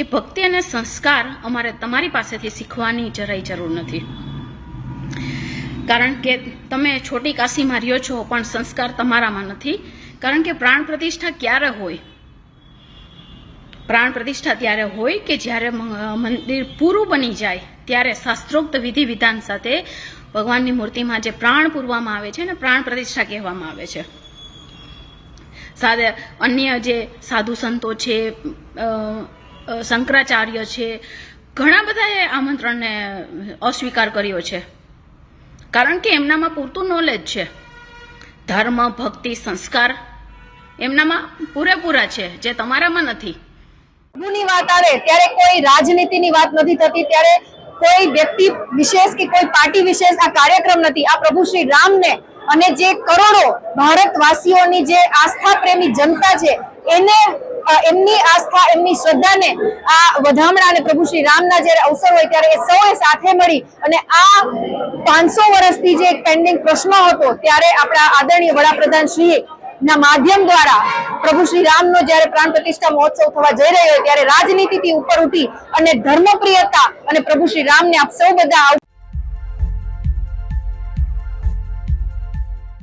કે ભક્તિ અને સંસ્કાર અમારે તમારી પાસેથી શીખવાની જરાય જરૂર નથી. કારણ કે તમે છોટી કાશીમાં રહ્યો છો, પણ સંસ્કાર તમારામાં નથી. કારણ કે પ્રાણ પ્રતિષ્ઠા ક્યારે હોય? પ્રાણ પ્રતિષ્ઠા ત્યારે હોય કે જ્યારે મંદિર પૂરું બની જાય, ત્યારે શાસ્ત્રોક્ત વિધિ વિધાન સાથે ભગવાનની મૂર્તિમાં જે પ્રાણ પૂરવામાં આવે છે ને પ્રાણ પ્રતિષ્ઠા કહેવામાં આવે છે. સાદે અન્ય જે સાધુ સંતો છે શંકરાચાર્ય છે. ઘણા બધાએ આમંત્રણને અસ્વીકાર કર્યો છે. કારણ કે એમનામાં પૂરતું નોલેજ છે. ધર્મ, ભક્તિ, સંસ્કાર એમનામાં પૂરેપૂરા છે, જે તમારામાં નથી. ની વાત આવે, ત્યારે કોઈ રાજનીતિની વાત નથી થતી, ત્યારે કોઈ વ્યક્તિ વિશેષ કે કોઈ પાર્ટી વિશેષ આ કાર્યક્રમ નથી. આ પ્રભુ શ્રી રામને અને જે કરોડો ભારતવાસીઓની જે આસ્થા પ્રેમી જનતા છે, એને એમની આસ્થા, એમની શ્રદ્ધાને આ વધામણા અને પ્રભુ શ્રી રામના જ્યારે અવસર હોય ત્યારે એ સૌએ સાથે મળી અને આ પાંચસો વર્ષથી જે પેન્ડિંગ પ્રશ્ન હતો ત્યારે આપણા આદરણીય વડાપ્રધાન શ્રીએ ના માધ્યમ દ્વારા પ્રભુ શ્રી રામનો જ્યારે પ્રાણ પ્રતિષ્ઠા મહોત્સવ થવા જઈ રહ્યો હોય ત્યારે રાજનીતિથી ઉપર ઉઠી અને ધર્મપ્રિયતા અને પ્રભુ શ્રી રામને આપ સૌ બધા